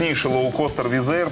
крупнейший лоукостер Визер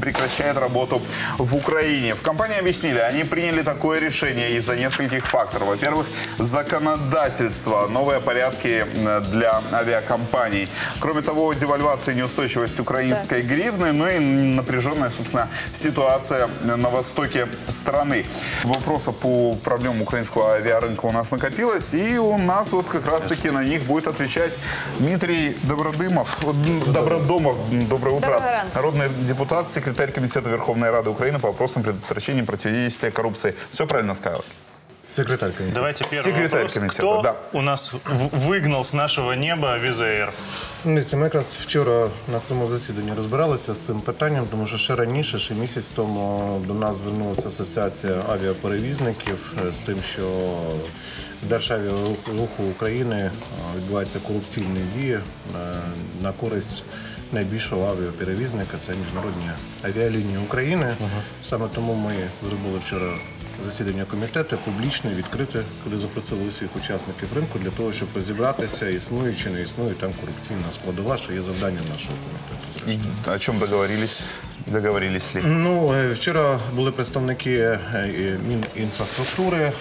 прекращает работу в Украине. В компании объяснили, они приняли такое решение из-за нескольких факторов. Во-первых, законодательство, новые порядки для авиакомпаний. Кроме того, девальвация и неустойчивость украинской гривны, ну и напряженная, собственно, ситуация на востоке страны. Вопросов по проблемам украинского авиарынка у нас накопилось, и у нас вот как раз-таки на них будет отвечать Дмитрий Добродымов. Добродомов. Доброе утро. Доброго ранку. Народный депутат, секретарь Комитета Верховной Рады Украины по вопросам предотвращения и противодействия коррупции. Все правильно сказал? Секретарь комитета. Давайте первый Секретарь вопрос. комитета, Кто да. у нас в- выгнал с нашого неба Візеєр? Ну, дивіться, Ми якраз вчора на своєму засіданні розбиралися з цим питанням, тому що ще раніше, ще місяць тому до нас звернулася асоціація авіаперевізників е, з тим, що в Державіаруху України е, відбуваються корупційні дії е, на користь найбільшого авіаперевізника це міжнародні авіалінії України. Саме тому ми зробили вчора засідання комітету публічне, відкрите, куди запросили усіх учасників ринку для того, щоб розібратися, існує чи не існує там корупційна складова, що є завдання нашого комітету. И о чем договорились? Договорились ли? Ну е, вчора були представники е, Мінінфраструктури, е,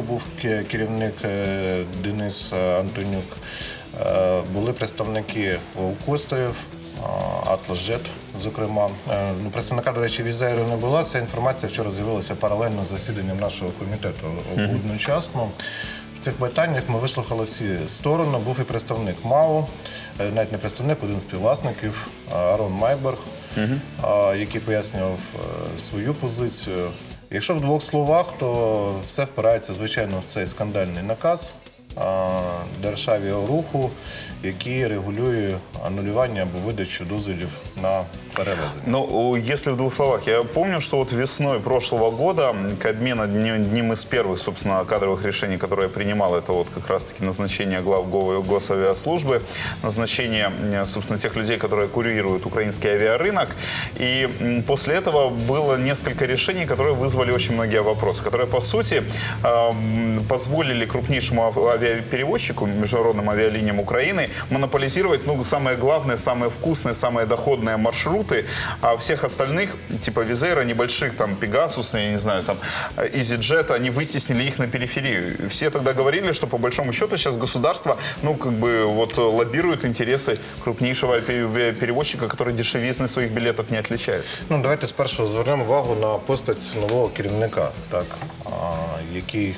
був керівник е, Денис Антонюк. Були представники лоукостерів, Атласжет, зокрема. Ну, представника, до речі, візеру не було. Ця інформація вчора з'явилася паралельно з засіданням нашого комітету одночасно. В цих питаннях ми вислухали всі сторони. Був і представник МАО, е, навіть не представник, один з співвласників е, Арон Майберг, е, який пояснював свою позицію. Якщо в двох словах, то все впирається, звичайно, в цей скандальний наказ е, Державіаруху, який регулює анулювання або видачу дозволів на перевезення. Ну, если в двух словах, я помню, что вот весной прошлого года Кабмин одним, одним из первых, собственно, кадровых решений, которое принимал, это вот как раз-таки назначение глав Го- госавиаслужбы, назначение, э, собственно, тех людей, которые курируют украинский авиарынок. И м, после этого было несколько решений, которые вызвали очень многие вопросы, которые, по сути, эм, позволили крупнейшему ав- авиаперевозчику, международным авиалиниям Украины, монополизировать, ну, самые главные, самые вкусные, самые доходные маршруты, а всех остальных, типа Визера, небольших, там, Пегасус, я не знаю, там, EasyJet, они вытеснили их на периферию. Все тогда говорили, что по большому счету сейчас государство, ну, как бы, вот, лоббирует интересы крупнейшего авиаперевозчика, который дешевизны своих билетов не отличается. Ну, давайте спершу звернемо увагу на постать нового керівника, так, а, який,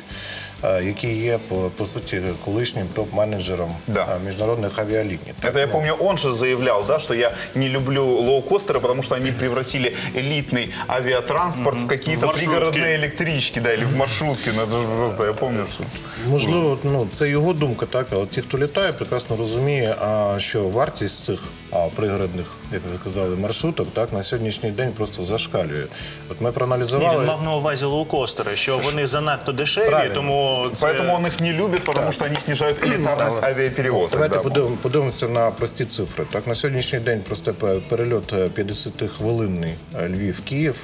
який є, по, по суті, колишнім топ-менеджером Да. а, міжнародних авіаліній. Так, Это я ну, помню, он же заявлял, да, что я не люблю лоукостеры, потому что они превратили элитный авиатранспорт в какие-то В маршрутки. пригородные электрички, да, или в маршрутки. Ну, это же просто, я помню, что... Можливо, ну це його думка, так. Але ті, хто літає, прекрасно розуміє, а, що вартість цих а, пригородних, як ви казали, маршруток, так на сьогоднішній день просто зашкалює. От ми Ні, проаналізували. він мав на увазі лоукостери, що вони занадто дешеві, Правильно. тому це... Поэтому он их не любит, потому что они снижают элитарность авиаперевозок. Давайте да. подивимо- подивимося на прості цифри. Так, на сьогоднішній день просто перельот е, 50-хвилинний е, Львів-Київ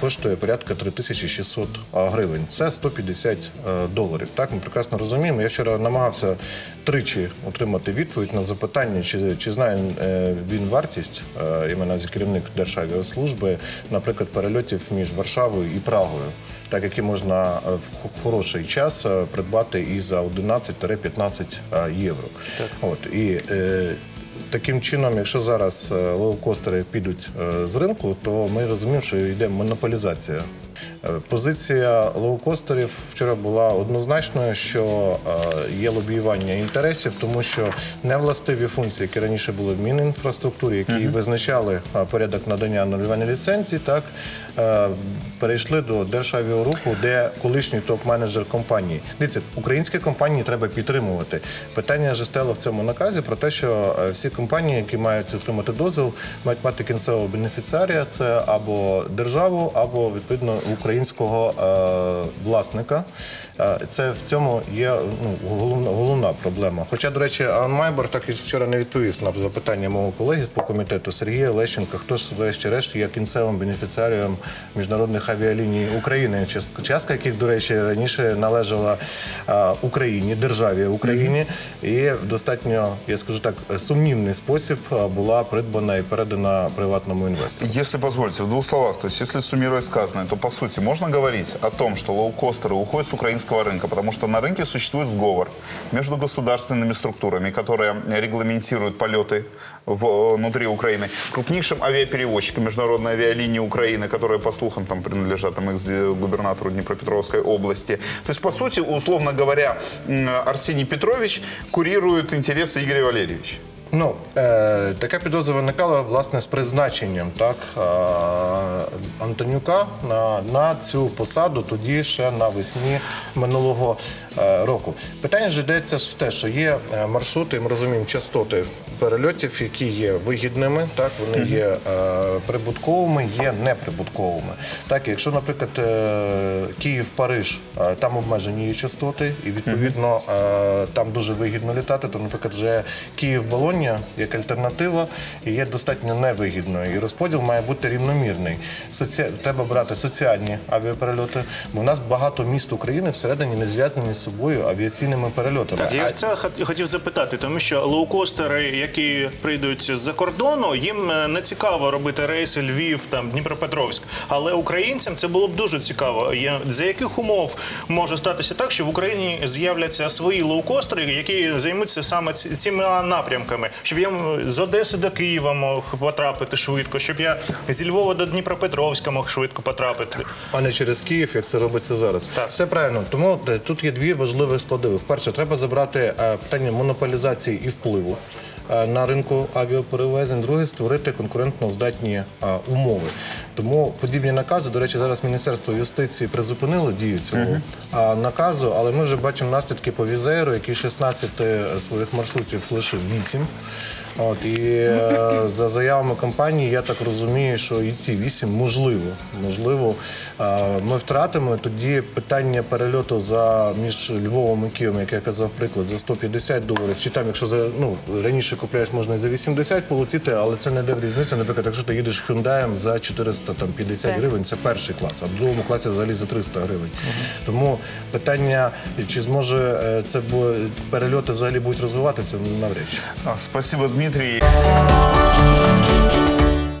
коштує порядка 3600 а, гривень. Це 150 е, доларів. Так, ми прекрасно розуміємо. Я вчора намагався тричі отримати відповідь на запитання, чи, чи знає е, він вартість, е, іменно керівник Державіаслужби, наприклад, перельотів між Варшавою і Прагою. Так, які можна е, в хороший час е, придбати і за 11-15 євро. євро. От і е, таким чином, якщо зараз е, лоукостери підуть е, з ринку, то ми розуміємо, що йде монополізація. Е, Позиція лоукостерів вчора була однозначною, що е, є лобіювання інтересів, тому що невластиві функції, які раніше були в Мінінфраструктурі, які визначали е, порядок надання анулювання ліцензій, так перейшли до Державіоруху, де колишній топ-менеджер компанії. Дивіться, українські компанії треба підтримувати. Питання вже стало в цьому наказі про те, що всі компанії, які мають отримати дозвіл, мають мати кінцевого бенефіціарія, це або державу, або відповідно Україну. Українського е, власника. Е, Це в цьому є ну, головна, головна проблема. Хоча, до речі, Ан Майбор так і вчора не відповів на запитання мого колеги по комітету Сергія Лещенка, хто ж врешті-решт є кінцевим бенефіціарієм міжнародних авіаліній України, частка яких, до речі, раніше належала е, Україні, державі Україні, і в достатньо, я скажу так, сумнівний спосіб була придбана і передана приватному інвестору. Если позволите, в двух словах, то есть если суммируя сказанное, то по сути можно говорить о том, что лоукостеры уходят с украинского рынка, потому что на рынке существует сговор между государственными структурами, которые регламентируют полеты в- внутри Украины, крупнейшим авиаперевозчиком международной авиалинии Украины, которые, по слухам, там принадлежат там, экс-губернатору Днепропетровской области. То есть, по сути, условно говоря, Арсений Петрович курирует интересы Игоря Валерьевича. Ну, е, така підозра виникала власне з призначенням так, е, Антонюка на, на цю посаду тоді ще навесні минулого е, року. Питання ж йдеться в те, що є е, маршрути, ми розуміємо, частоти перельотів, які є вигідними, так, вони є е, прибутковими, є неприбутковими. Так, якщо, наприклад, е, Київ-Париж, е, там обмежені є частоти, і відповідно е, там дуже вигідно літати, то, наприклад, вже Київ-Болоння як альтернатива є достатньо невигідною. І розподіл має бути рівномірний. Соці... Треба брати соціальні авіаперельоти, бо в нас багато міст України всередині не зв'язані з собою авіаційними перельотами. Так, я це хот- хотів запитати, тому що лоукостери, які прийдуть з-за кордону, їм е, не цікаво робити рейси Львів, там Дніпропетровськ. Але українцям це було б дуже цікаво. За яких умов може статися так, що в Україні з'являться свої лоукостери, які займуться саме цими напрямками, щоб я з Одеси до Києва мог потрапити швидко, щоб я зі Львова до Дніпропетровська мог швидко потрапити. а не через Київ, як це робиться зараз. Так. Все правильно. Тому е, тут є дві важливі складові. Перше, треба забрати е, питання монополізації і впливу. Е, На ринку авіаперевезень, друге створити конкурентно здатні е, умови. Тому подібні накази, до речі, зараз Міністерство юстиції призупинило дію цього а, наказу, але ми вже бачимо наслідки по візеру, який 16 своїх маршрутів лишив 8. От і е, за заявами компанії, я так розумію, що і ці вісім можливо, можливо, е, ми втратимо. Тоді питання перельоту за між Львовом і Києвом, як я казав, приклад за 150 доларів. Чи там, якщо за ну раніше купляєш, можна і за 80 полетіти, але це не де в різниця. Наприклад, якщо ти їдеш Hyundai за 450 Так. гривень, це перший клас, а в другому класі взагалі за 300 гривень. Тому питання, чи зможе е, це перельоти взагалі будуть розвиватися, навряд чи. А, Спасибо, Дмитрий.